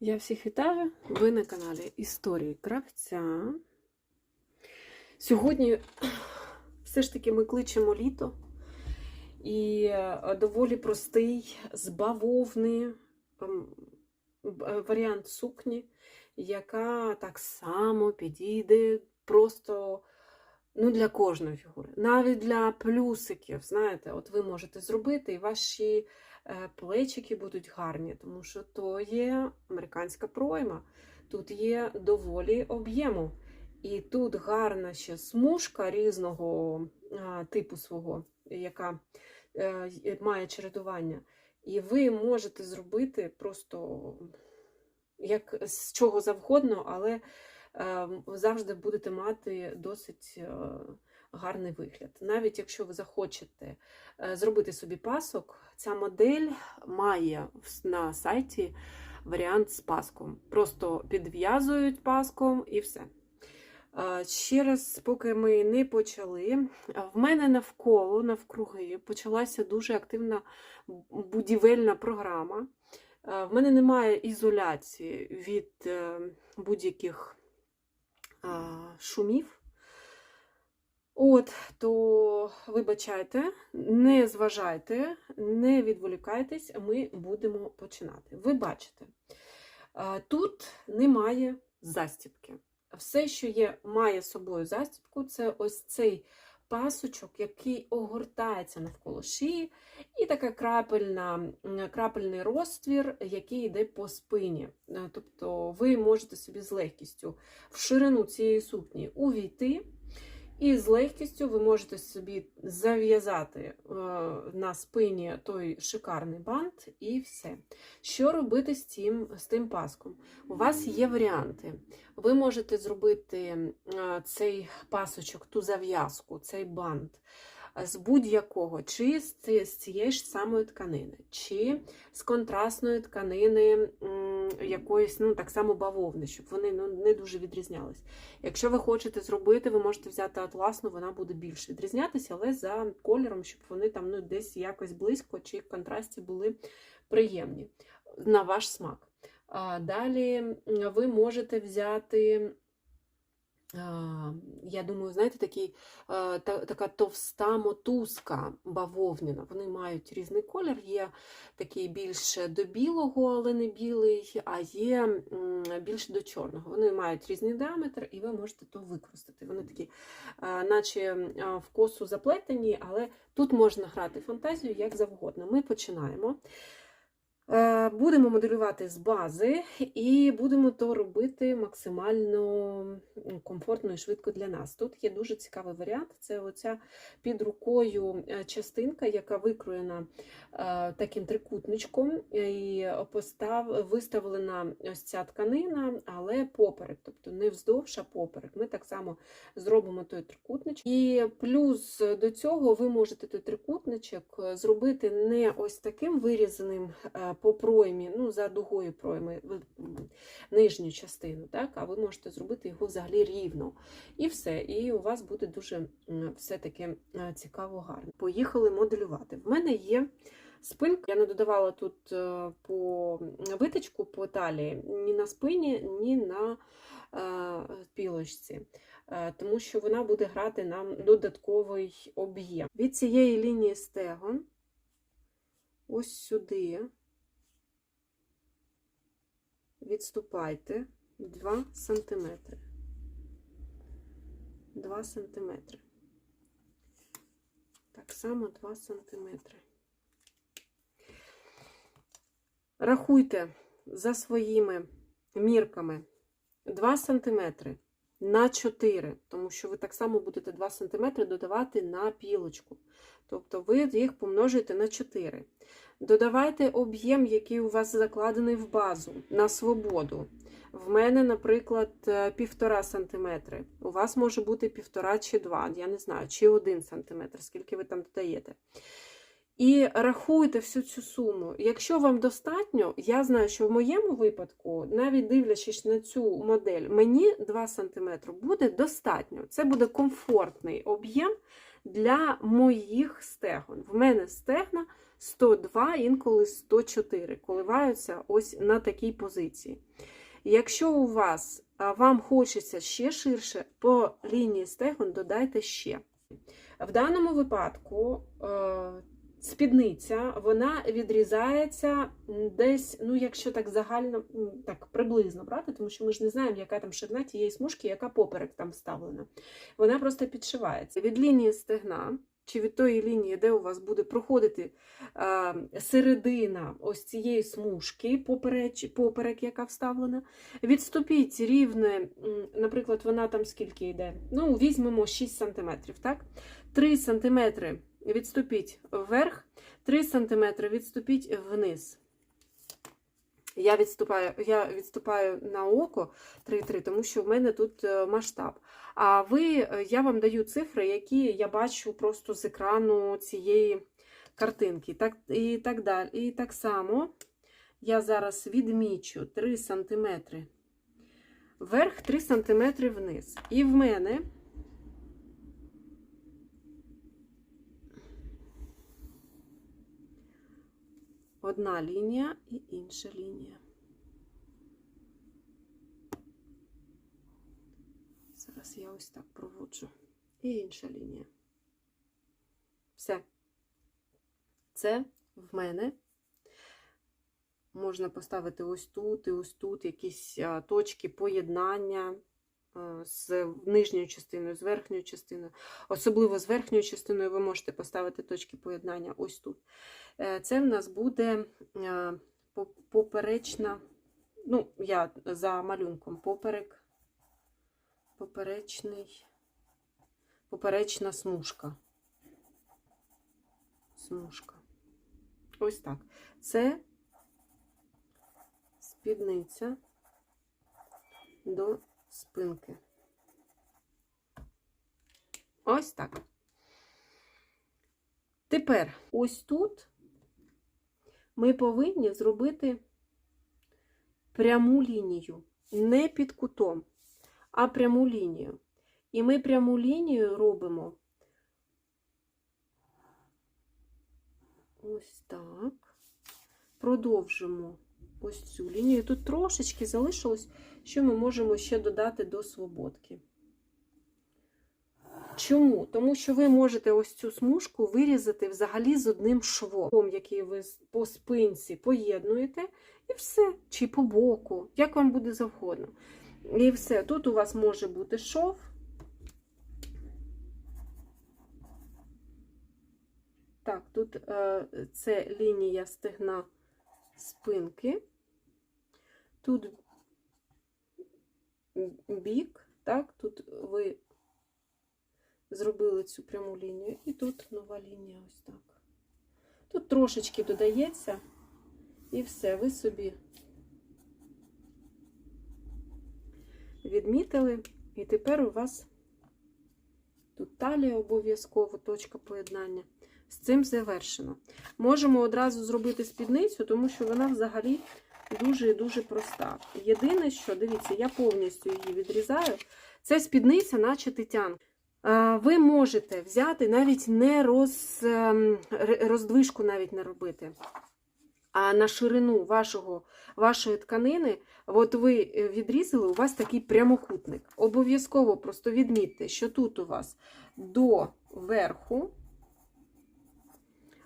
Я всіх вітаю! Ви на каналі Історії Кравця. Сьогодні все ж таки ми кличемо літо і е, доволі простий з бавовни ем, варіант сукні, яка так само підійде просто ну, для кожної фігури. Навіть для плюсиків, знаєте, от ви можете зробити і ваші е, плечики будуть гарні, тому що то є американська пройма. Тут є доволі об'єму. І тут гарна ще смужка різного типу свого, яка е, має чередування. І ви можете зробити просто як з чого завгодно, але е, завжди будете мати досить е, гарний вигляд. Навіть якщо ви захочете е, зробити собі пасок, ця модель має на сайті варіант з паском. Просто підв'язують паском і все. Е, Ще раз, поки ми не почали, е, в мене навколо, навкруги, почалася дуже активна будівельна програма. В мене немає ізоляції від будь-яких шумів. От, то вибачайте, не зважайте, не відволікайтесь, ми будемо починати. Ви бачите, е, тут немає застібки. Все, що є, має собою застібку, це ось цей пасочок, який огортається навколо шиї, і така крапельна, крапельний розтвір, який йде по спині. Е, Тобто ви можете собі з легкістю в ширину цієї сукні увійти. І з легкістю ви можете собі зав'язати е, на спині той шикарний бант і все. Що робити з тим, з тим паском? У вас є варіанти. Ви можете зробити е, цей пасочок, ту зав'язку, цей бант з будь-якого, чи з цієї ж самої тканини, чи з контрастної тканини якоїсь, ну так само бавовни, щоб вони ну, не дуже відрізнялись. Якщо ви хочете зробити, ви можете взяти атласну, вона буде більш відрізнятися, але за кольором, щоб вони там ну, десь якось близько чи в контрасті були приємні на ваш смак. Далі ви можете взяти. Я думаю, знаєте, такий, е, та, така товста мотузка бавовняна. Вони мають різний колір. Є такий більше до білого, але не білий, а є більш до чорного. Вони мають різний діаметр, і ви можете то використати. Вони такі, наче в косу заплетені, але тут можна грати фантазію як завгодно. Ми починаємо. Е, Будемо моделювати з бази і будемо то робити максимально комфортно і швидко для нас. Тут є дуже цікавий варіант. Це оця під рукою е, частинка, яка викроєна е, таким трикутничком, і постав, виставлена ось ця тканина, але поперек, тобто не вздовж, а поперек. Ми так само зробимо той трикутничок. І плюс до цього ви можете той трикутничок зробити не ось таким вирізаним по проймі, ну, за дугою пройми, нижню частину, так? а ви можете зробити його взагалі рівно. І все. І у вас буде дуже все-таки е, цікаво, гарно. Поїхали моделювати. В мене є спинка. Я не додавала тут е, по виточку по талії ні на спині, ні на е, пілочці. Тому що вона буде грати нам додатковий об'єм. Від цієї лінії стегон ось сюди відступайте 2 см. 2 см. Так само 2 см. Рахуйте за своїми мірками 2 см на 4, тому що ви так само будете 2 см додавати на пілочку. Тобто ви їх помножуєте на 4. Додавайте об'єм, який у вас закладений в базу на свободу. В мене, наприклад, е, півтора сантиметри. У вас може бути півтора чи два, я не знаю, чи один сантиметр, скільки ви там додаєте. І рахуйте всю цю суму. Якщо вам достатньо, я знаю, що в моєму випадку, навіть дивлячись на цю модель, мені 2 см буде достатньо. Це буде комфортний об'єм для моїх стегон. В мене стегна 102, інколи 104, коливаються ось на такій позиції. Якщо у вас вам хочеться ще ширше, по лінії стегон додайте ще. В даному випадку е, спідниця вона відрізається десь, ну якщо так загально, так приблизно брати, тому що ми ж не знаємо, яка там ширина тієї смужки, яка поперек там вставлена. Вона просто підшивається. Від лінії стегна. Чи від тої лінії, де у вас буде проходити е, середина ось цієї смужки, попереч, поперек, яка вставлена, відступіть рівне, наприклад, вона там скільки йде? Ну, візьмемо 6 см, так? 3 см відступіть вверх, 3 см відступіть вниз. Я відступаю, я відступаю на око 3,3, тому що в мене тут е, масштаб. А ви, е, я вам даю цифри, які я бачу просто з екрану цієї картинки. Так, і так далі. І так само я зараз відмічу 3 см вверх, 3 см вниз. І в мене одна лінія і інша лінія. Зараз я ось так проводжу. І інша лінія. Все. Це в мене. Можна поставити ось тут і ось тут якісь точки поєднання з нижньою частиною, з верхньою частиною. Особливо з верхньою частиною ви можете поставити точки поєднання ось тут. Е, Це в нас буде поперечна, ну, я за малюнком поперек, поперечний, поперечна смужка. Смужка. Ось так. Це спідниця до спинки. Ось так. Тепер ось тут ми повинні зробити пряму лінію, не під кутом, а пряму лінію. І ми пряму лінію робимо ось так. Продовжимо ось цю лінію. Тут трошечки залишилось, що ми можемо ще додати до свободки. Чому? Тому що ви можете ось цю смужку вирізати взагалі з одним швом, який ви по спинці поєднуєте, і все, чи по боку, як вам буде завгодно. І все. Тут у вас може бути шов. Так, тут е, це лінія стегна спинки. Тут бік, так, тут ви зробили цю пряму лінію, і тут нова лінія ось так. Тут трошечки додається, і все, ви собі відмітили, і тепер у вас тут талія обов'язково, точка поєднання. З цим завершено. Можемо одразу зробити спідницю, тому що вона взагалі дуже і дуже проста. Єдине, що, дивіться, я повністю її відрізаю. Це спідниця, наче тетянка. Ви можете взяти навіть не роз, ем, роздвижку навіть не робити. А на ширину вашого, вашої тканини, от ви е, відрізали, у вас такий прямокутник. Обов'язково просто відмітьте, що тут у вас до верху,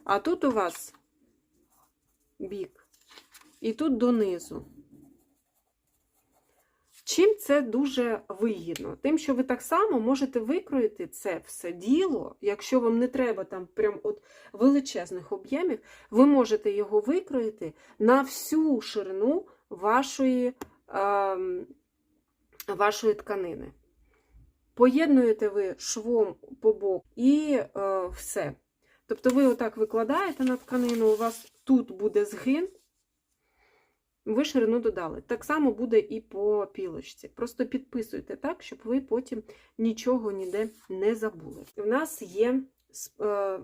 а тут у вас бік, і тут донизу. Чим це дуже вигідно? Тим, що ви так само можете викроїти це все діло, якщо вам не треба там прям от величезних об'ємів, ви можете його викроїти на всю ширину вашої, ем, вашої тканини. Поєднуєте ви швом по боку і е, все. Тобто ви отак викладаєте на тканину, у вас тут буде згин, ви ширину додали. Так само буде і по пілочці. Просто підписуйте так, щоб ви потім нічого ніде не забули. У нас є, е,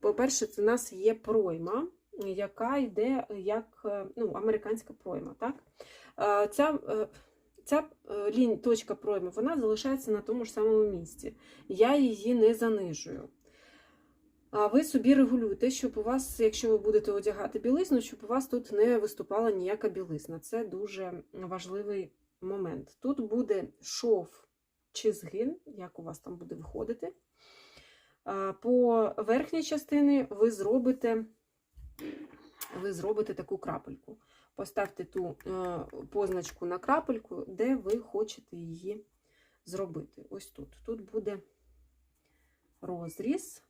по-перше, це у нас є пройма, яка йде як е, ну, американська пройма. Так? Е, Ця, ця лінь, точка пройми вона залишається на тому ж самому місці. Я її не занижую. А ви собі регулюєте, щоб у вас, якщо ви будете одягати білизну, щоб у вас тут не виступала ніяка білизна. Це дуже важливий момент. Тут буде шов чи згин, як у вас там буде виходити. По верхній частині ви зробите, ви зробите таку крапельку. Поставте ту е, позначку на крапельку, де ви хочете її зробити. Ось тут. Тут буде розріз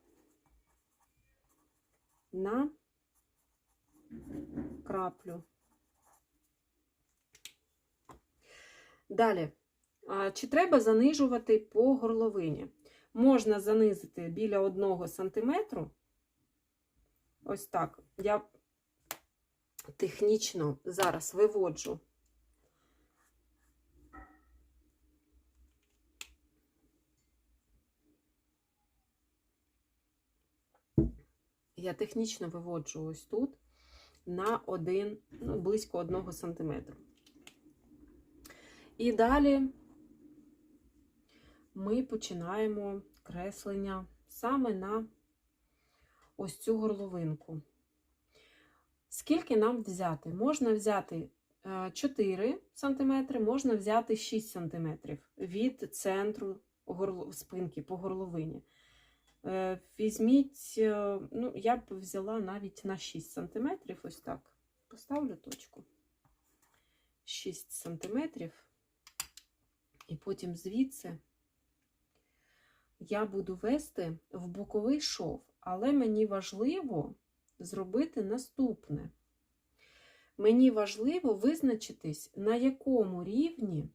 на краплю. Далі, чи треба занижувати по горловині? Можна занизити біля 1 см. Ось так. Я технічно зараз виводжу. Я технічно виводжу ось тут на один, ну, близько 1 см. І далі ми починаємо креслення саме на ось цю горловинку. Скільки нам взяти? Можна взяти е, 4 см, можна взяти 6 см від центру спинки по горловині. Е, Візьміть, е, ну, я б взяла навіть на 6 см, ось так. Поставлю точку. 6 см. І потім звідси я буду вести в боковий шов, але мені важливо зробити наступне. Мені важливо визначитись, на якому рівні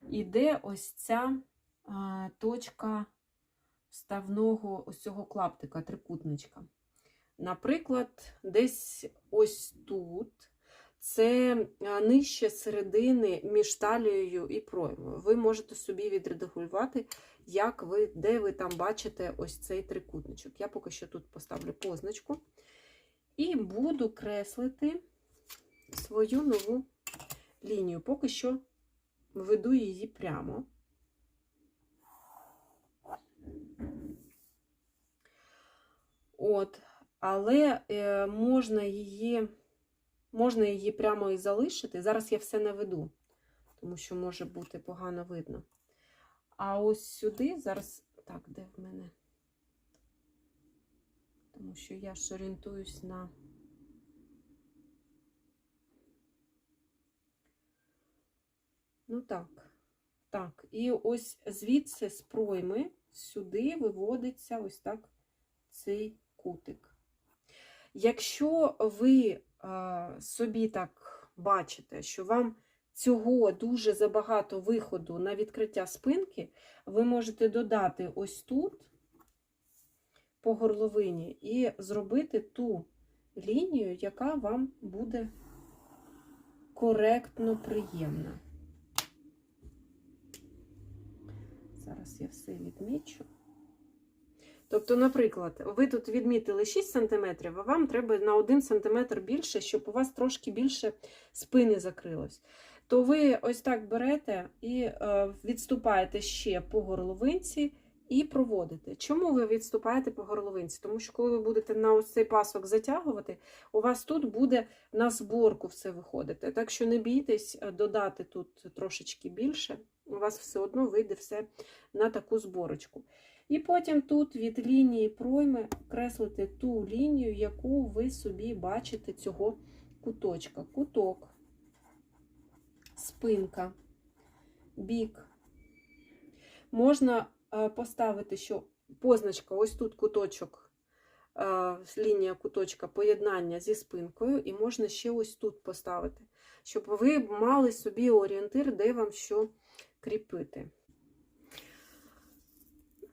іде ось ця а, точка вставного ось цього клаптика, трикутничка. Наприклад, десь ось тут. Це нижче середини між талією і проймою. Ви можете собі відредагувати, як ви, де ви там бачите ось цей трикутничок. Я поки що тут поставлю позначку і буду креслити свою нову лінію. Поки що веду її прямо. От, але е, можна її. Можна її прямо і залишити. Зараз я все наведу, тому що може бути погано видно. А ось сюди, зараз, так, де в мене? Тому що я ж орієнтуюсь на. Ну так, так. І ось звідси з пройми сюди виводиться ось так цей кутик. Якщо ви собі так бачите, що вам цього дуже забагато виходу на відкриття спинки, ви можете додати ось тут по горловині і зробити ту лінію, яка вам буде коректно приємна. Зараз я все відмічу. Тобто, наприклад, ви тут відмітили 6 см, а вам треба на 1 см більше, щоб у вас трошки більше спини закрилось. То ви ось так берете і е, відступаєте ще по горловинці і проводите. Чому ви відступаєте по горловинці? Тому що, коли ви будете на ось цей пасок затягувати, у вас тут буде на зборку все виходити. Так що не бійтесь додати тут трошечки більше, у вас все одно вийде все на таку зборочку. І потім тут від лінії пройми креслити ту лінію, яку ви собі бачите цього куточка. Куток, спинка, бік. Можна поставити, що позначка, ось тут куточок, лінія куточка поєднання зі спинкою, і можна ще ось тут поставити, щоб ви мали собі орієнтир, де вам що кріпити.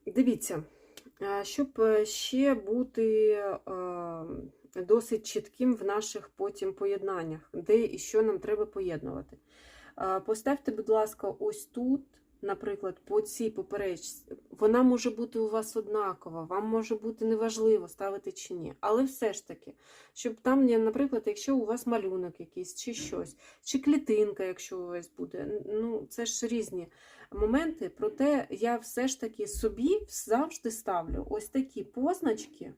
Дивіться, щоб ще бути досить чітким в наших потім поєднаннях, де і що нам треба поєднувати. Поставте, будь ласка, ось тут наприклад, по цій поперечці, вона може бути у вас однакова, вам може бути неважливо ставити чи ні. Але все ж таки, щоб там, наприклад, якщо у вас малюнок якийсь, чи щось, чи клітинка, якщо у вас буде, ну це ж різні моменти. Проте я все ж таки собі завжди ставлю ось такі позначки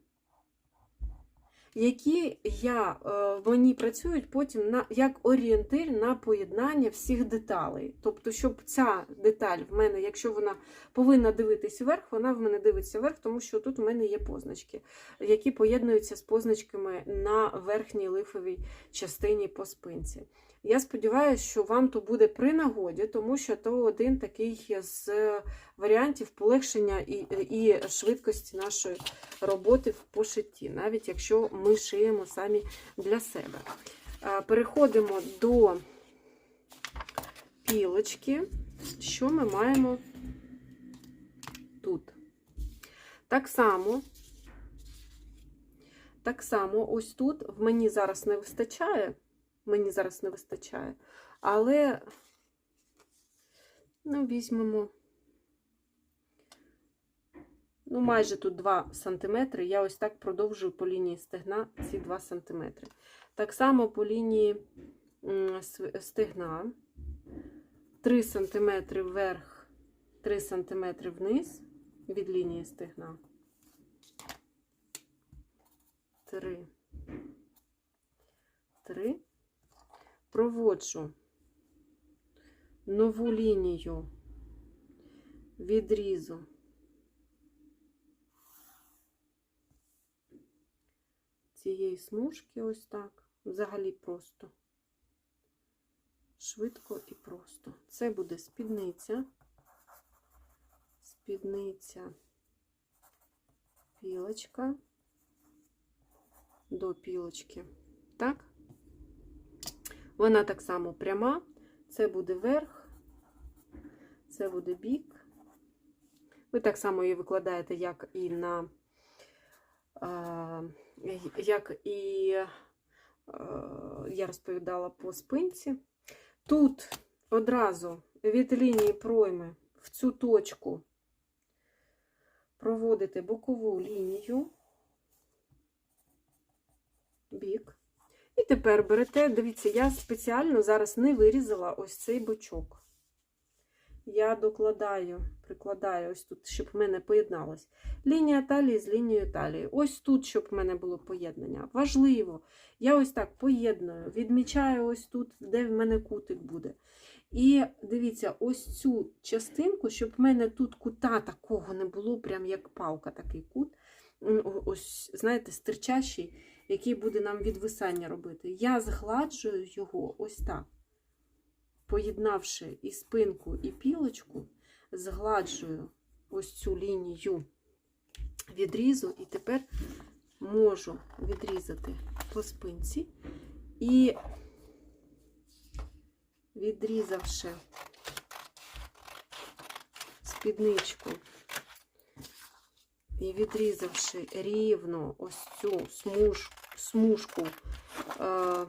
які я, вони мені працюють потім на, як орієнтир на поєднання всіх деталей. Тобто, щоб ця деталь в мене, якщо вона повинна дивитись вверх, вона в мене дивиться вверх, тому що тут у мене є позначки, які поєднуються з позначками на верхній лифовій частині по спинці. Я сподіваюся, що вам то буде при нагоді, тому що то один такий з варіантів полегшення і, і швидкості нашої роботи в пошитті, навіть якщо ми шиємо самі для себе. Е, Переходимо до пілочки. Що ми маємо тут? Так само, так само, ось тут в мені зараз не вистачає. Мені зараз не вистачає, але ну, візьмемо. Ну, майже тут 2 см. Я ось так продовжую по лінії стегна ці 2 см. Так само по лінії стегна 3 см вверх, 3 см вниз від лінії стегна. 3. 3. Проводжу нову лінію відрізу цієї смужки ось так. Взагалі просто. Швидко і просто. Це буде спідниця, спідниця, пілочка до пілочки. Так? Вона так само пряма. Це буде верх, це буде бік. Ви так само її викладаєте, як і на як і я розповідала по спинці. Тут одразу від лінії пройми в цю точку проводите бокову лінію, бік. І тепер берете, дивіться, я спеціально зараз не вирізала ось цей бочок. Я докладаю, прикладаю ось тут, щоб в мене поєдналось. Лінія талії з лінією талії. Ось тут, щоб в мене було поєднання. Важливо. Я ось так поєдную, відмічаю ось тут, де в мене кутик буде. І дивіться, ось цю частинку, щоб в мене тут кута такого не було, прям як палка, такий кут. Ось, знаєте, стирчащий який буде нам відвисання робити. Я згладжую його ось так. Поєднавши і спинку, і пілочку, згладжую ось цю лінію відрізу, і тепер можу відрізати по спинці і відрізавши спідничку і відрізавши рівно ось цю смуж, смужку, е,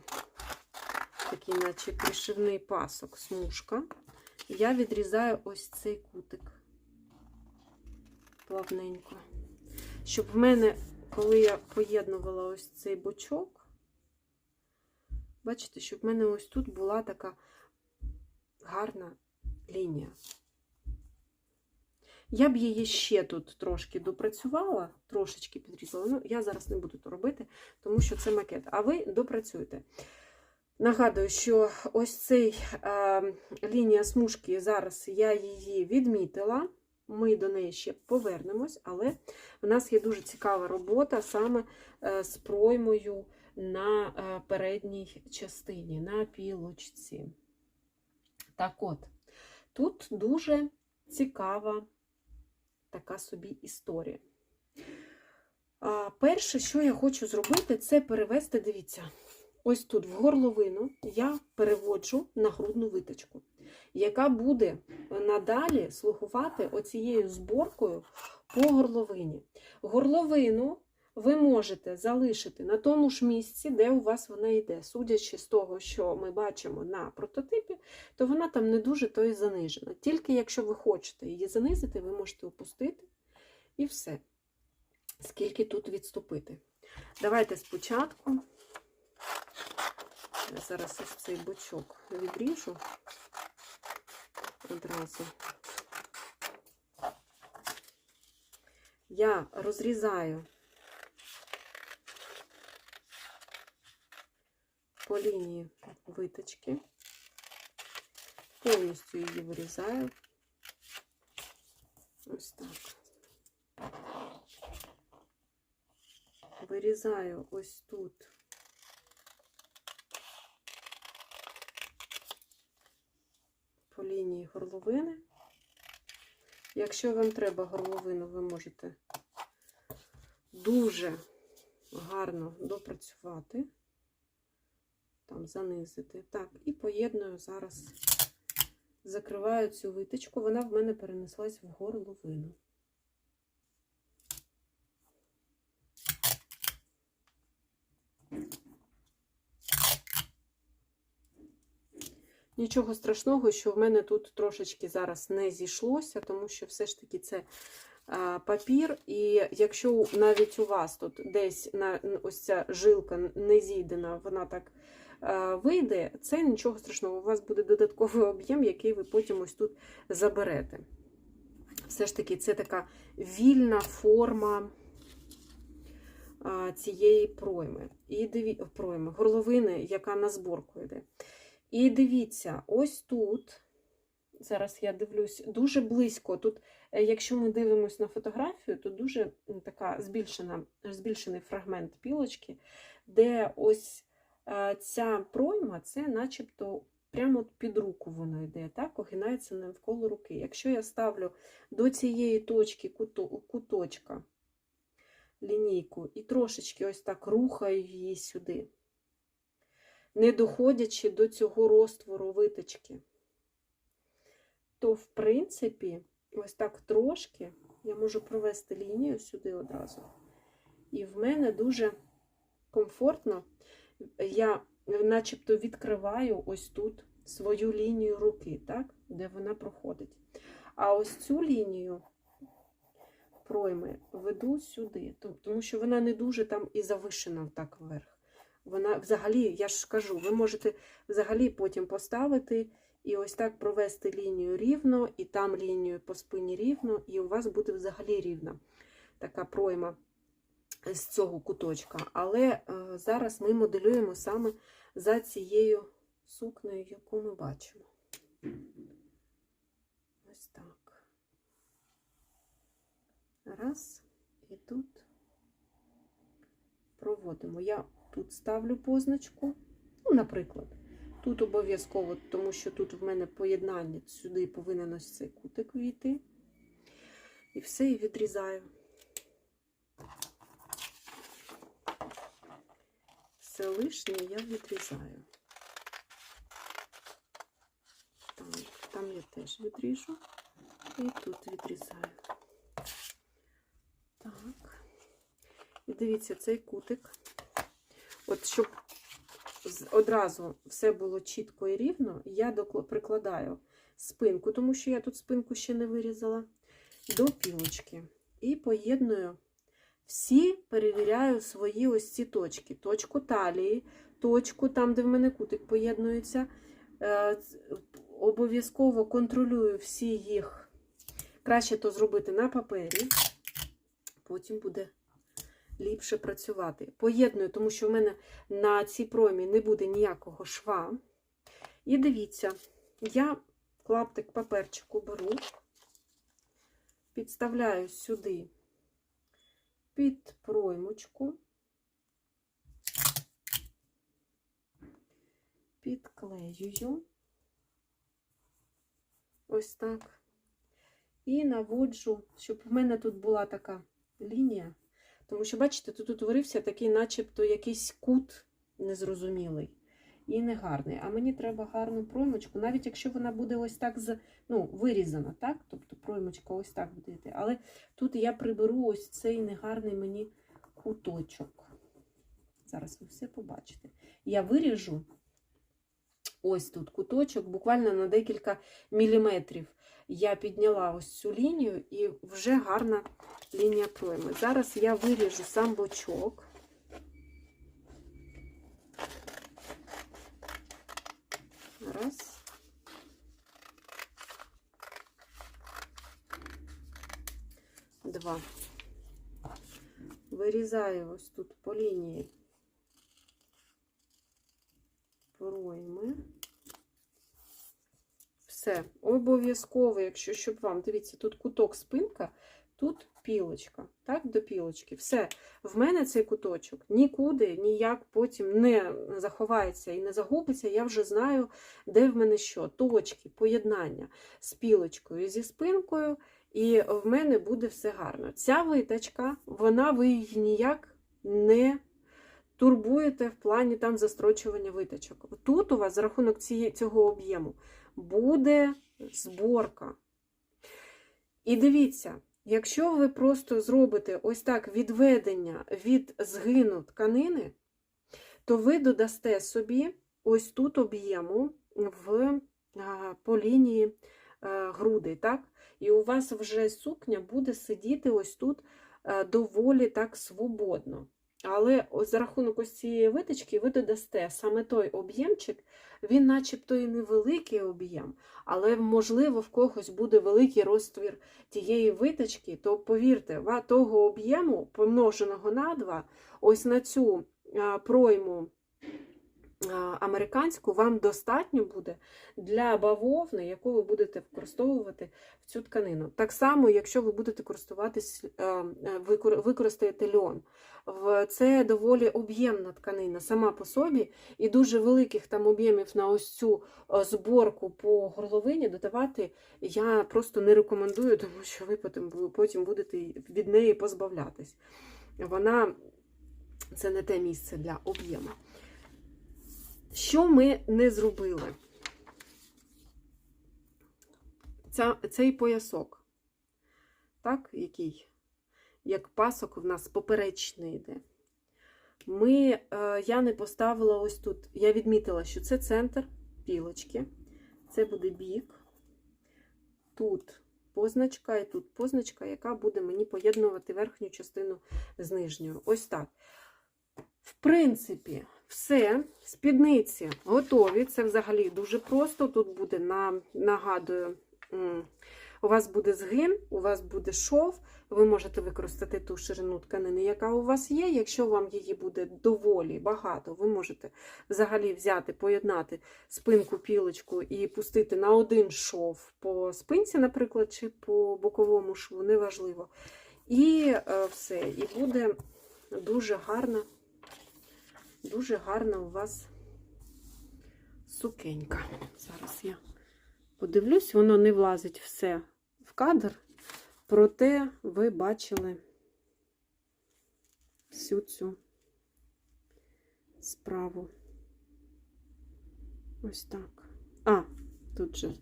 такий, наче пришивний пасок, смужка, я відрізаю ось цей кутик плавненько. Щоб в мене, коли я поєднувала ось цей бочок, бачите, щоб в мене ось тут була така гарна лінія. Я б її ще тут трошки допрацювала, трошечки підрізала. Ну, я зараз не буду то робити, тому що це макет. А ви допрацюєте. Нагадую, що ось цей е, лінія смужки, зараз я її відмітила. Ми до неї ще повернемось, але в нас є дуже цікава робота саме е, з проймою на е, передній частині, на пілочці. Так от, тут дуже цікава така собі історія. А, Перше, що я хочу зробити, це перевести, дивіться, ось тут в горловину я переводжу на грудну виточку, яка буде надалі слугувати оцією зборкою по горловині. Горловину ви можете залишити на тому ж місці, де у вас вона йде. Судячи з того, що ми бачимо на прототипі, то вона там не дуже то і занижена. Тільки якщо ви хочете її занизити, ви можете опустити і все. Скільки тут відступити. Давайте спочатку. Я зараз ось цей бочок відріжу одразу. Я розрізаю лінії виточки, повністю її вирізаю. Ось так. Вирізаю ось тут. По лінії горловини. Якщо вам треба горловину, ви можете дуже гарно допрацювати, там занизити. Так, і поєдную зараз, закриваю цю виточку, вона в мене перенеслась в горловину. Нічого страшного, що в мене тут трошечки зараз не зійшлося, тому що все ж таки це папір. І якщо навіть у вас тут десь на ось ця жилка не зійдена, вона так вийде, це нічого страшного. У вас буде додатковий об'єм, який ви потім ось тут заберете. Все ж таки, це така вільна форма цієї пройми. І диві... пройми, горловини, яка на зборку йде. І дивіться, ось тут, зараз я дивлюсь, дуже близько. Тут, е, якщо ми дивимося на фотографію, то дуже така збільшена, збільшений фрагмент пілочки, де ось е, ця пройма, це начебто прямо під руку воно йде, так, огинається навколо руки. Якщо я ставлю до цієї точки куточка лінійку і трошечки ось так рухаю її сюди не доходячи до цього розтвору виточки, то, в принципі, ось так трошки я можу провести лінію сюди одразу. І в мене дуже комфортно, я начебто відкриваю ось тут свою лінію руки, так, де вона проходить. А ось цю лінію пройми веду сюди, тому що вона не дуже там і завишена так вверх. Вона взагалі, я ж кажу, ви можете взагалі потім поставити і ось так провести лінію рівно, і там лінію по спині рівно, і у вас буде взагалі рівна така пройма з цього куточка. Але е, зараз ми моделюємо саме за цією сукнею, яку ми бачимо. Ось так. Раз, і тут проводимо. Я тут ставлю позначку. Ну, наприклад, тут обов'язково, тому що тут в мене поєднання, сюди повинен ось цей кутик війти. І все, і відрізаю. Все лишнє я відрізаю. Там, там я теж відріжу. І тут відрізаю. Так. І дивіться, цей кутик. От щоб одразу все було чітко і рівно, я прикладаю спинку, тому що я тут спинку ще не вирізала, до пілочки. І поєдную всі, перевіряю свої ось ці точки. Точку талії, точку там, де в мене кутик поєднується. Е, обов'язково контролюю всі їх. Краще то зробити на папері, потім буде ліпше працювати. Поєдную, тому що в мене на цій проймі не буде ніякого шва. І дивіться, я клаптик паперчику беру, підставляю сюди під проймочку, підклеюю ось так. І наводжу, щоб в мене тут була така лінія. Тому що, бачите, тут утворився такий, начебто, якийсь кут незрозумілий і негарний. А мені треба гарну проймочку, навіть якщо вона буде ось так ну, вирізана, так? Тобто проймочка ось так буде йти. Але тут я приберу ось цей негарний мені куточок. Зараз ви все побачите. Я виріжу ось тут куточок, буквально на декілька міліметрів. Я підняла ось цю лінію і вже гарна лінія пройми. Зараз я виріжу сам бочок. Раз. Два. Вирізаю ось тут по лінії пройми. Все, обов'язково, якщо щоб вам, дивіться, тут куток спинка, тут пілочка, так, до пілочки. Все, в мене цей куточок нікуди, ніяк потім не заховається і не загубиться. Я вже знаю, де в мене що. Точки, поєднання з пілочкою зі спинкою, і в мене буде все гарно. Ця виточка, вона ви її ніяк не турбуєте в плані там застрочування виточок. Тут у вас за рахунок цього об'єму буде зборка. І дивіться, якщо ви просто зробите ось так відведення від згину тканини, то ви додасте собі ось тут об'єму в, по лінії груди, так? І у вас вже сукня буде сидіти ось тут доволі так свободно. Але за рахунок ось цієї виточки ви додасте саме той об'ємчик, він начебто і невеликий об'єм, але, можливо, в когось буде великий розтвір тієї виточки, то повірте, того об'єму, помноженого на 2, ось на цю пройму американську вам достатньо буде для бавовни, яку ви будете використовувати в цю тканину. Так само, якщо ви будете користуватись, е, викор- використаєте льон. Це доволі об'ємна тканина сама по собі, і дуже великих там об'ємів на ось цю е, зборку по горловині додавати я просто не рекомендую, тому що ви потім, потім будете від неї позбавлятись. Вона це не те місце для об'єму. Що ми не зробили? Ця, цей поясок, так, який, як пасок в нас поперечний йде. Ми, е, я не поставила ось тут, я відмітила, що це центр пілочки, це буде бік, тут позначка і тут позначка, яка буде мені поєднувати верхню частину з нижньою. Ось так. В принципі, все, спідниці готові. Це взагалі дуже просто. Тут буде, на, нагадую, у вас буде згин, у вас буде шов. Ви можете використати ту ширину тканини, яка у вас є. Якщо вам її буде доволі багато, ви можете взагалі взяти, поєднати спинку, пілочку і пустити на один шов по спинці, наприклад, чи по боковому шву, неважливо. І е, все. І буде дуже гарна Дуже гарна у вас сукенька. Зараз я подивлюсь, воно не влазить все в кадр, проте ви бачили всю цю справу. Ось так. А, тут же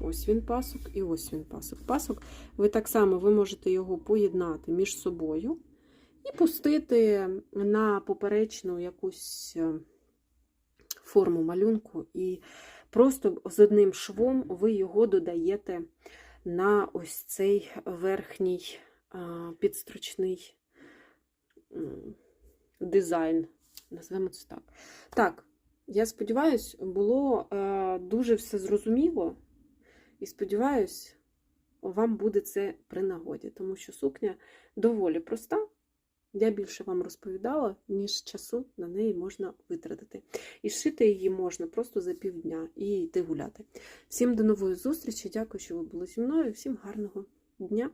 ось він пасок і ось він пасок. Пасок, ви так само ви можете його поєднати між собою. І пустити на поперечну якусь е, форму малюнку, і просто з одним швом ви його додаєте на ось цей верхній підстрочний дизайн. Назвемо це так. Так, я сподіваюся, було е, дуже все зрозуміло. І сподіваюсь, вам буде це при нагоді, тому що сукня доволі проста. Я більше вам розповідала, ніж часу на неї можна витратити. І шити її можна просто за півдня і йти гуляти. Всім до нової зустрічі. Дякую, що ви були зі мною. Всім гарного дня!